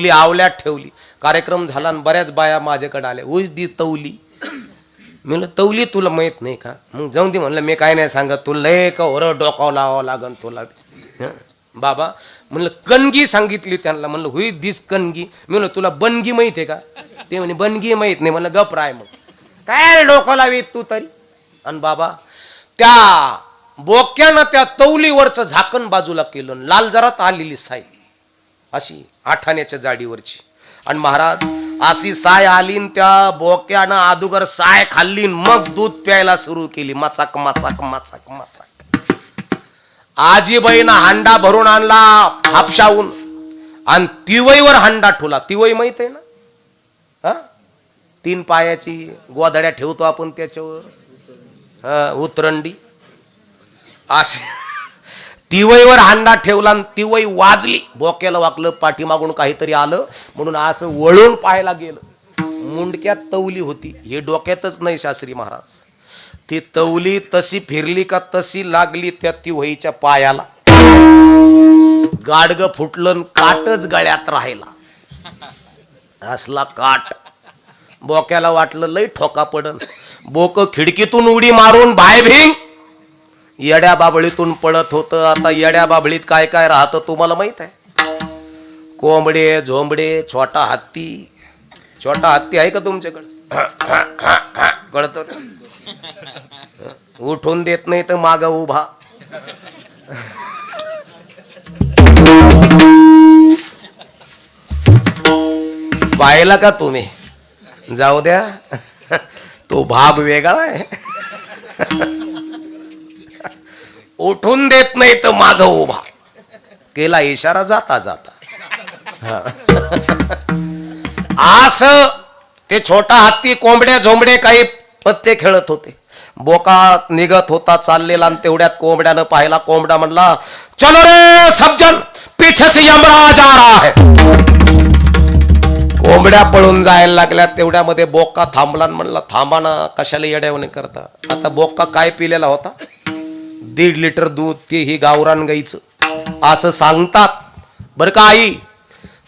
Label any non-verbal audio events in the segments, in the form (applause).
ठेवली आवल्यात ठेवली. कार्यक्रम झाला आणि बऱ्याच बाया माझ्याकडे आल्या. उज दी तवली. मी म्हणलं तवली तुला माहीत नाही का? मग जाऊन दे म्हणलं मी काय नाही सांगत. तुला लय का ओर डोकावं लावावं लागन तुला. बाबा म्हणलं कणगी सांगितली त्यांना. म्हणलं हुई दिस कणगी. मी म्हणलं तुला बनगी माहीत आहे का? ते म्हणे बनगी माहीत नाही. म्हणलं गप राय मग. काय डोकं लावीत तू तरी? आणि बाबा त्या बोक्यानं त्या तवलीवरचं झाकण बाजूला केलं आणि लाल जरात आलेली साई. अशी आठाण्याच्या जाडीवरची. आणि महाराज अशी साय आली त्या बोक्यानं अदुगर साय खाल्ली मग दूध प्यायला सुरू केली. मचाक मचाक मचाक मचाक. आजीबाईनं हांडा भरून आणला हापशाहून आणि तिवईवर हांडा ठेवला तिवई माहीत आहे ना? हा? तीन पायाची गोधड्या ठेवतो आपण त्याच्यावर. हा, उतरंडी. अशी तिवईवर हांडा ठेवला आणि तिवई वाजली. बोक्याला वाकलं पाठीमागून काहीतरी आलं. म्हणून असं वळून पाहायला गेलं. मुंडक्यात तवली होती. हे डोक्यातच नाही शास्त्री महाराज. ती तवली तशी फिरली का तशी लागली त्या तिवईच्या पायाला. गाडग फुटलं काटच गळ्यात राहिला. असला काट. बोक्याला वाटलं लय ठोका पडन. बोक खिडकीतून उडी मारून बाय भिंग. येड्या बाबळीतून पडत होतं. आता येड्या बाबळीत काय काय राहतं तुम्हाला माहीत आहे? कोंबडे झोंबडे छोटा हत्ती. छोटा हत्ती आहे का तुमच्याकडे? (coughs) कळत उठून देत नाही तर माग उभा. पाहिला का तुम्ही? जाऊ द्या. (laughs) तो भाग वेगळा आहे. (laughs) उठून देत नाही तर माग उभा. केला इशारा जाता जाता. आस ते छोटा हत्ती कोंबड्या झोंबडे काही पत्ते खेळत होते. बोका निघत होता चाललेला आणि तेवढ्यात कोंबड्यानं पाहिला. कोंबडा म्हणला चलो रे सबजन पीछे से यमराज आ रहा है. कोंबड्या पळून जायला लागल्या. तेवढ्यामध्ये बोका थांबला आणि म्हणला थांबा ना कशाला येड्यावणी करता? आता बोका काय पिलेला होता? दीड लिटर दूध ते ही गावरान गाईचं. असं सांगतात. बरं का आई?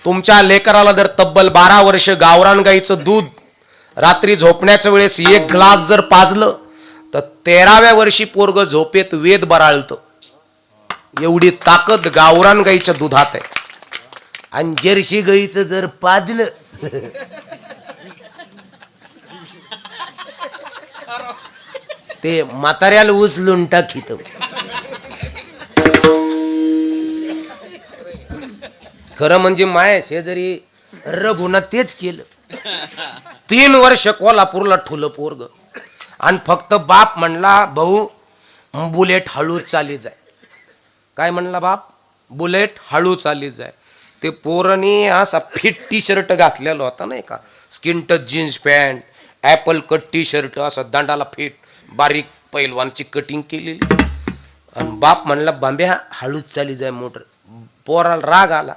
तुमच्या लेकराला जर तब्बल बारा वर्ष गावरान गाईचं दूध रात्री झोपण्याच्या वेळेस एक ग्लास जर पाजलं तर तेराव्या वर्षी पोरग झोपेत वेद बराळतं. एवढी ताकद गावरान गाईच्या दुधात आहे. आणि जर्शी गाईचं जर पाजलं ते म्हाताऱ्याला उचलून टाकीत खरं म्हणजे माय शेजारी रघुना तेच केलं. तीन वर्ष कोल्हापूरला ठुलं पोरग. आणि फक्त बाप म्हणला भाऊ बुलेट हळू चाली जाय. काय म्हणला बाप? बुलेट हळू चाली जाय. ते पोरणी असा फिट टी शर्ट घातलेला होता नाही का? Skin touch jeans pant apple cut T shirt असं दंडाला फिट. बारीक पैलवानची कटिंग केलेली. आणि बाप म्हणला बांब्या हळूच चाली जाय मोटर. पोराला राग आला.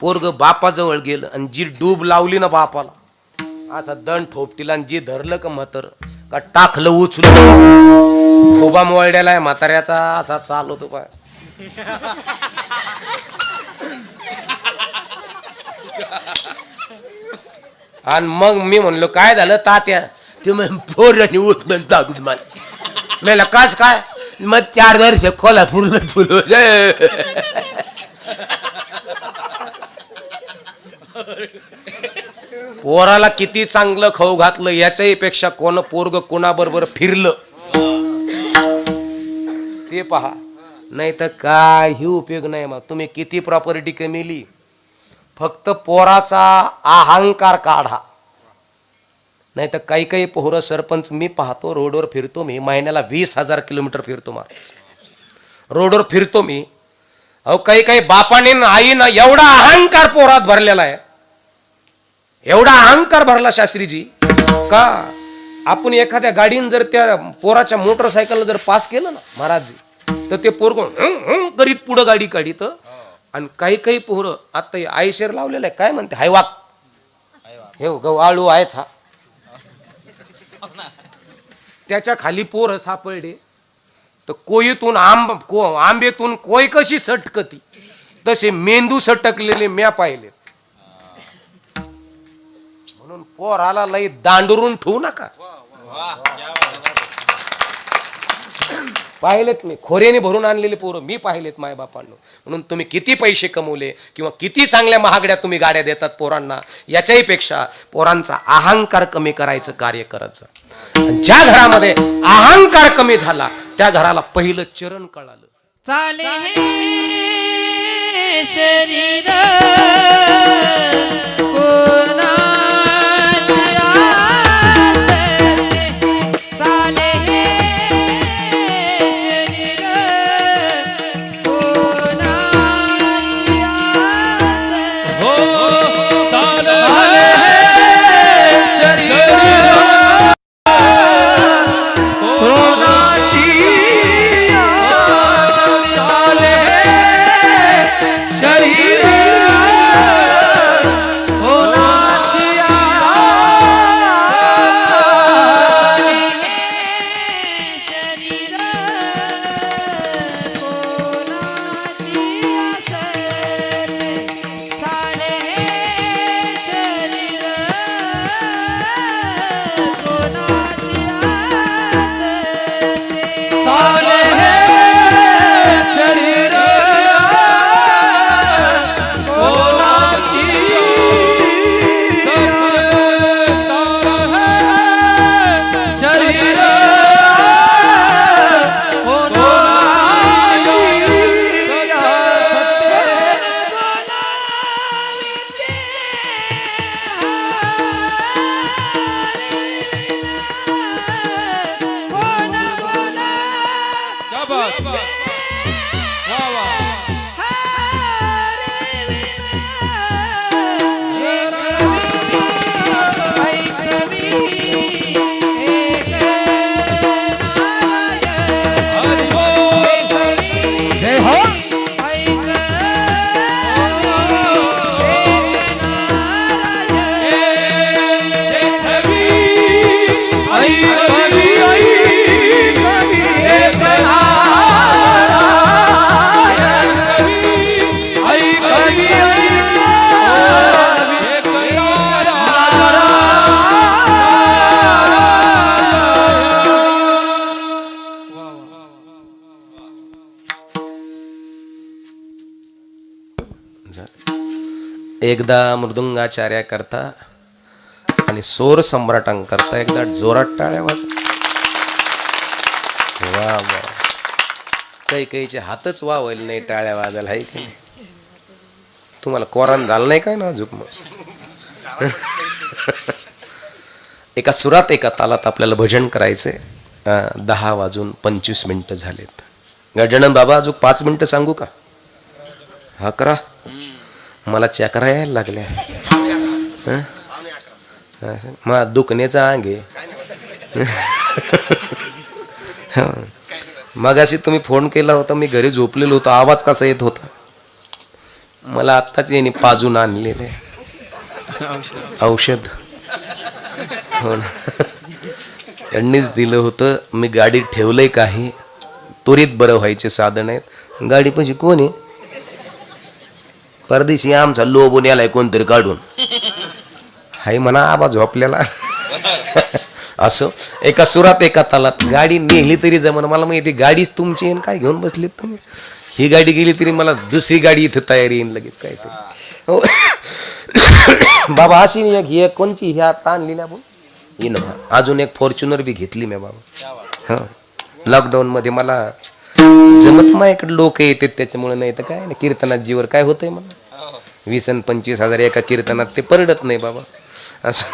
पोरग बापाजवळ गेलं आणि जी डूब लावली ना बापाला असा दण ठोपटीला आणि जी धरलं का म्हातर का टाकलं उचलं खोबा मोळड्याला आहे म्हाताऱ्याचा असा चालवतो काय आणि मग मी म्हणलो काय झालं तात्या? ते म्हण पोरांनी उचलून टाकून मला मेला काच काय? मग चार वर्ष कोल्हापूरला फुलो (laughs) पोराला किती चांगलं खाऊ घातलं याच्याही पेक्षा कोण पोरग कोणाबरोबर फिरलं? ते पहा. नाही तर काही उपयोग नाही मग. तुम्ही किती प्रॉपर्टी कमेली फक्त पोराचा अहंकार काढा. नाही तर काही काही पोरं सरपंच मी पाहतो रोडवर फिरतो मी महिन्याला वीस हजार किलोमीटर फिरतो महाराज रोडवर फिरतो मी. अहो काही काही बापाने आईनं एवढा अहंकार पोरात भरलेला आहे. एवढा अहंकार भरला शास्त्रीजी. का? आपण एखाद्या गाडीनं जर त्या पोराच्या मोटरसायकलला जर पास केलं ना महाराजजी तर ते पोरग करीत पुढं गाडी काढीत. आणि काही काही पोरं आता आईशेर लावलेलं आहे. काय म्हणते? हायवाक. हे गहू आळू आहेत हा. त्याच्याखाली पोर सापडले. तर कोयीतून आंब को आंबेतून कोय कशी सटकती? तसे मेंदू सटकलेले म्या पाहिले. म्हणून पोराला लई दांडरून ठेवू नका. पाहिलेत मी. खोऱ्याने भरून आणलेले पोरं मी पाहिलेत माय बापांनो. म्हणून तुम्ही किती पैसे कमवले किंवा किती चांगल्या महागड्या तुम्ही गाड्या देतात पोरांना याच्याही पेक्षा पोरांचा अहंकार कमी करायचं कार्य करायचं. ज्या घरामध्ये अहंकार कमी झाला त्या घराला पहिलं चरण कळालं. चाले शरीर एकदा मृदुंगाचार्या करता आणि सोर सम्राटांकरता एकदा जोरात टाळ्या वाज. वा वा. काही काहीचे हातच वावले नाही टाळ्या वाजायला आहे की नाही? तुम्हाला कोरान झालं नाही काय ना अजून मग? (laughs) एका सुरात एका तालात आपल्याला भजन करायचंय. दहा वाजून पंचवीस मिनिटं झालेत. गजानन बाबा अजून पाच मिनिटं सांगू का? अकरा मला चक्रा यायला लागल्या. हं? मला दुखण्याचा अंग आहे. मग मगाशी तुम्ही फोन केला होता मी घरी झोपलेलो होतो आवाज कसा येत होता? मला आत्ताच याने पाजून आणलेले औषध. हो ना. यांनीच दिलं होतं मी गाडीत ठेवलंय काही. त्वरित बरं व्हायचे साधन आहेत. गाडी पशी कोण आहे? परदेशी आमचा लोबून यालाय कोणतरी काढून. हाय म्हणा आबा झोपलेला. असो एका सुरात एका तालात. गाडी नेली तरी जमन. मला माहिती गाडीच तुमची येईन काय घेऊन बसलीत तुम्ही? ही गाडी गेली तरी मला दुसरी गाडी इथं तयारी येईन लगेच काय हो. बाबा अशी एक ही एक कोणची? ही आता आणली ना आपण अजून एक फॉर्च्युनर बी घेतली मी बाबा. हो. हा. लॉकडाऊन मध्ये मला जमत माझ्याकडे लोक येतात त्याच्यामुळे? नाही तर काय ना कीर्तनात जीवर काय होतंय मला वीस आणि पंचवीस हजार एका कीर्तनात ते परडत नाही बाबा. असं.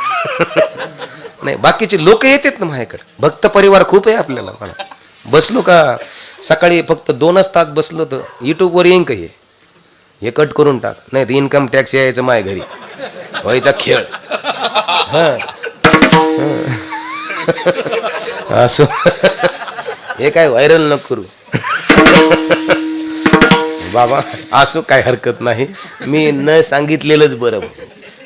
नाही बाकीचे लोक येतात ना माझ्याकडे. भक्त परिवार खूप आहे आपल्याला मला बसलो का सकाळी फक्त दोनच तास बसलो तर युट्यूबवर येईन का हे. हे कट करून टाक. नाही तर इन्कम टॅक्स यायचं माझ्या घरी. व्हायचा खेळ. हां. असं. हे काय व्हायरल नको करू. बाबा असो काय हरकत नाही. मी न सांगितलेलंच बरं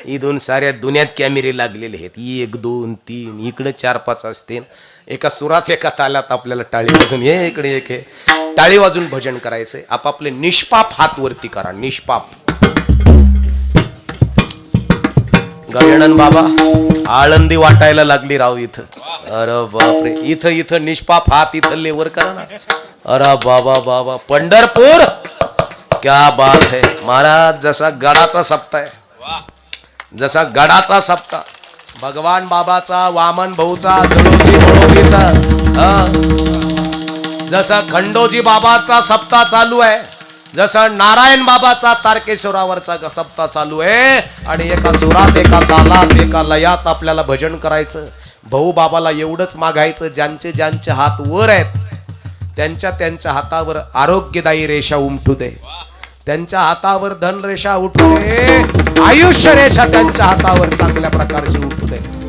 ही दोन साऱ्या दुनियात कॅमेरे लागलेले आहेत. एक दोन तीन इकडे चार पाच असते एका सुरात एका तालात आपल्याला टाळी वाजून हे इकडे एक हे टाळी वाजून भजन करायचंय. आपापले निष्पाप हात वरती करा. निष्पाप. गजानन बाबा आळंदी वाटायला लागली राव इथं. अरे बापरे. इथं इथं निष्पाप हात इथं लेवर करा ना. अरे बाबा बाबा. पंढरपूर! क्या बात है। महाराज जसा गडाचा सप्ताह आहे. जसा गडाचा सप्ताह. भगवान बाबाचा वामन भाऊचा हा. जसा खंडोजी बाबाचा सप्ताह चालू आहे जसं नारायण बाबाचा तारकेश्वरावरचा सप्ताह चालू आहे आणि एका सुरात एका तालात एका लयात आपल्याला भजन करायचं. भाऊ बाबाला एवढंच मागायचं ज्यांचे ज्यांचे हात वर आहेत त्यांच्या त्यांच्या हातावर आरोग्यदायी रेषा उमटू दे. त्यांच्या हातावर धनरेषा उठू दे. आयुष्य रेषा त्यांच्या हातावर चांगल्या प्रकारची उठू दे.